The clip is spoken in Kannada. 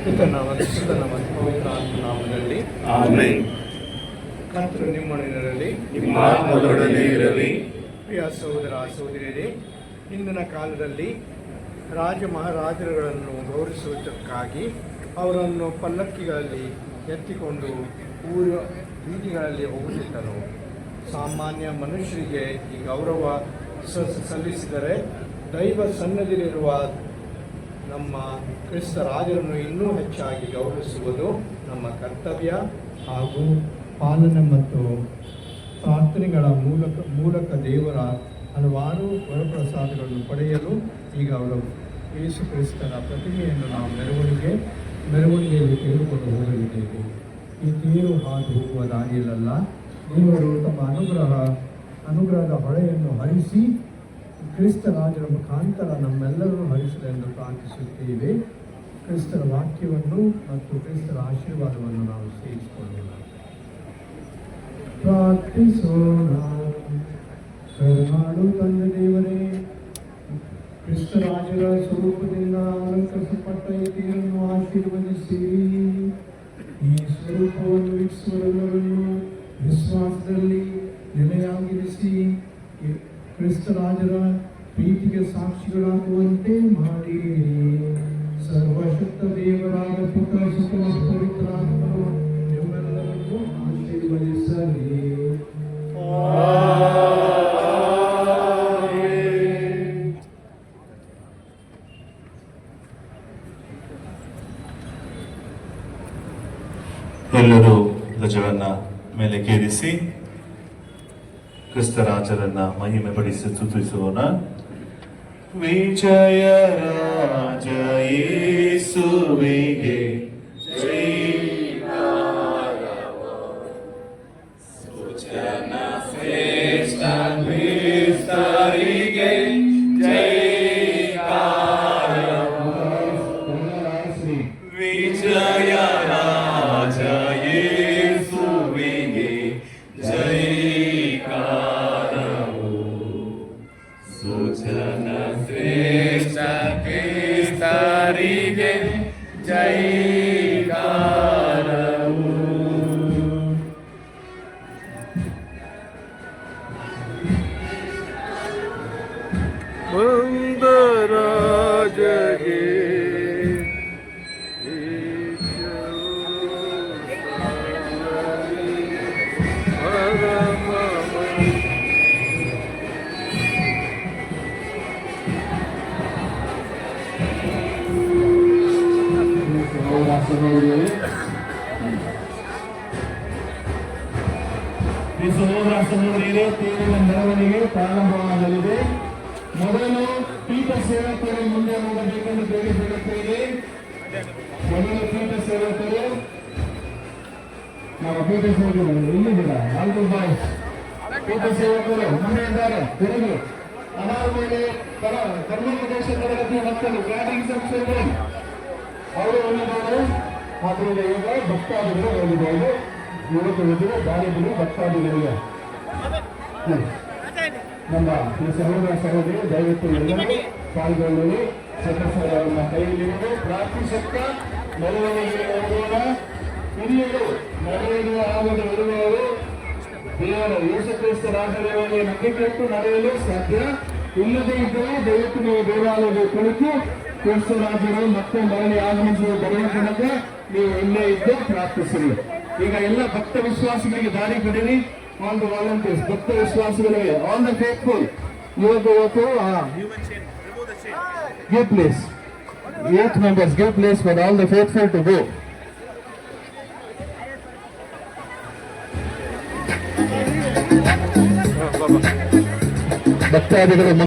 ಸುತನ ಮತ್ತು ಪವಿತ್ರಾತ್ಮ ನಾಮದಲ್ಲಿ ಆಮೆನ್ ಕರ್ತರು ನಿಮ್ಮೊಡನಿರಲಿ ನಿಮ್ಮ ಆತ್ಮದೊಡನೆ ಇರಲಿ. ಪ್ರಿಯ ಸಹೋದರ ಸಹೋದರಿಯರೇ ಇಂದಿನ ಕಾಲದಲ್ಲಿ ರಾಜ ಮಹಾರಾಜರುಗಳನ್ನು ಗೌರವಿಸುವುದಕ್ಕಾಗಿ ಅವರನ್ನು ಪಲ್ಲಕ್ಕಿಗಳಲ್ಲಿ ಎತ್ತಿಕೊಂಡು ಊರ ಬೀದಿಗಳಲ್ಲಿ ಹೋಗುತ್ತಿದ್ದರು ಸಾಮಾನ್ಯ ಮನುಷ್ಯರಿಗೆ ಈ ಗೌರವ ಸ- ಸಲ್ಲಿಸಿದರೆ ದೈವ ಸನ್ನದಿರುವ ನಮ್ಮ ಕ್ರಿಸ್ತ ರಾಜರನ್ನು ಇನ್ನೂ ಹೆಚ್ಚಾಗಿ ಗೌರವಿಸುವುದು ನಮ್ಮ ಕರ್ತವ್ಯ ಹಾಗೂ ಪಾಲನೆ ಮತ್ತು ಪ್ರಾರ್ಥನೆಗಳ ಮೂಲಕ ಮೂಲಕ ದೇವರ ಹಲವಾರು ವರಪ್ರಸಾದಗಳನ್ನು ಪಡೆಯಲು ಈಗ ಅವರು ಯೇಸು ಕ್ರಿಸ್ತನ ಪ್ರತಿಮೆಯನ್ನು ನಾವು ಮೆರವಣಿಗೆ, ಮೆರವಣಿಗೆಯಲ್ಲಿ ತೆಗೆದುಕೊಂಡು ಹೋಗಲಿದ್ದೇವೆ. ಈ ತೀರು ಹಾದು ಹೋಗುವ ದಾರಿಯಲ್ಲ ದೇವರು ತಮ್ಮ ಅನುಗ್ರಹ, ಅನುಗ್ರಹದ ಹೊಳೆಯನ್ನು ಹರಿಸಿ ಕ್ರಿಸ್ತ ರಾಜರ ಮುಖಾಂತರ ಹರಿಸಲಿ ಹರಿಸಲೆಂದು ಪ್ರಾರ್ಥಿಸುತ್ತೇವೆ. ಕ್ರಿಸ್ತರ ವಾಕ್ಯವನ್ನು ಮತ್ತು ಕ್ರಿಸ್ತರ ಆಶೀರ್ವಾದವನ್ನು ನಾವು ಸೇರಿಸಿಕೊಳ್ಳೋಣ. ಪ್ರಾರ್ಥಿಸೋಣ. ತಂದೆ ದೇವರೇ, ಕ್ರಿಸ್ತರಾಜರ ಸ್ವರೂಪದಿಂದ ಅಲಂಕರಿಸಲ್ಪಟ್ಟ ಈ ದೇವರನ್ನು ಈ ಸ್ವರೂಪವನ್ನು ವೀಕ್ಷಿಸುವವರನ್ನು ವಿಶ್ವಾಸದಲ್ಲಿ ನೆಲೆಯಾಗಿರಿಸಿ ಕ್ರಿಸ್ತರಾಜರ ಪ್ರೀತಿಗೆ ಸಾಕ್ಷಿಗಳಾಗುವಂತೆ ಮಾಡಿರಿ ಸರ್ವಶಕ್ತ ದೇವರಾದ ಪುತ್ರ ಸುಖ ಪವಿತ್ರಾತ್ಮರು ಎಲ್ಲರೂ ಧ್ವಜವನ್ನ ಮೇಲೆ ಕೇರಿಸಿ. ಕ್ರಿಸ್ತರಾಜರನ್ನ ಮಹಿಮೆ ಪಡಿಸಿ ಸ್ತುತಿಸೋಣ ವಿಜಯ ರಾಜ ಯೇಸುವಿಗೆ ಮಂದರಾಜಗೆ ಈ ಸಹೋದರ ಸಹೋದರಿಯರೇ ತೇರಿನ ಮೆರವಣಿಗೆ ಪ್ರಾರಂಭವಾಗಲಿದೆ ಮೊದಲು ಪೀಠ ಸೇವಕರು ಮುಂದೆ ಹೋಗಬೇಕೆಂದು ಬೇಡಿಕೊಳ್ಳುತ್ತೇವೆ ಮೊದಲು ಪೀಠ ಸೇವಕರು. ನಾವು ಪೀಠ ಸೇವಕರು ಇಲ್ಲಿದ್ದೀರ ನಾಲ್ಕು ಬಾಯ್ ಪೀಠ ಸೇವಕರು ಮುಂದೆ ಇದ್ದಾರೆ. ತಿರುಗಿ. ಕರ- ಕರ್ನಾಟಕ ದೇಶ ತರಗತಿ ಮಕ್ಕಳು ಗ್ರಾಡಿಂಗ್ ಚಿಲ್ಡ್ರನ್ ಅವರು ಹೇಳಿದ್ದಾರೆ ಆದ್ದರಿಂದ ಈಗ ಭಕ್ತಾದಿಗಳು ಹೇಳಿದ್ದಾರೆ ದಾರಿಗಳು ಭಕ್ತಾದಿಗಳಿಗೆ. ನಮ್ಮ ಈ ಸಹೋದರ ಸಹೋದರಿ ದಯವಿಟ್ಟು ಎಲ್ಲರೂ ಪಾಲ್ಗೊಳ್ಳಲು ಸದಸ್ಯರನ್ನ ಕೈಯಲ್ಲಿರುವುದು ಪ್ರಾರ್ಥಿಸುತ್ತಾ ಮೆರವಣಿಗೆ ಹೋಗೋಣ. ಹಿರಿಯರು ಮೆರವಣಿಗೆ ಆಗದ ಇರುವವರು ದೇವರ ಯೇಸುಕ್ರಿಸ್ತ ರಾಜದೇವರಿಗೆ ನಂಬಿಕೆಟ್ಟು ನಡೆಯಲು ಸಾಧ್ಯ? ಇಲ್ಲದೇ ಇದ್ದರೆ ದಯವಿಟ್ಟು ನೀವು ದೇವಾಲಯದ ಕುಳಿತು ಕ್ರಿಸ್ತ ರಾಜರು ಮತ್ತೆ ಮರಳಿ ಆಗಮಿಸುವ ಬರುವ ತನಕ ನೀವು ಇಲ್ಲೇ ಇದ್ದು ಪ್ರಾರ್ಥಿಸಿರಿ. ಈಗ ಎಲ್ಲ ಭಕ್ತ ವಿಶ್ವಾಸಿಗಳಿಗೆ ದಾರಿ ಬಿಡಿರಿ ಆಲ್ ದ ವಾಲಂಟಿಯರ್ಸ್ ಭಕ್ತ ವಿಶ್ವಾಸಿಗಳಿಗೆ ಆಲ್ ದ ಫೇತ್ಫುಲ್ ಯುವಕ ಯುವಕರು give place eight members give place for all the faithful to go ಭಕ್ತಾದಿಗಳು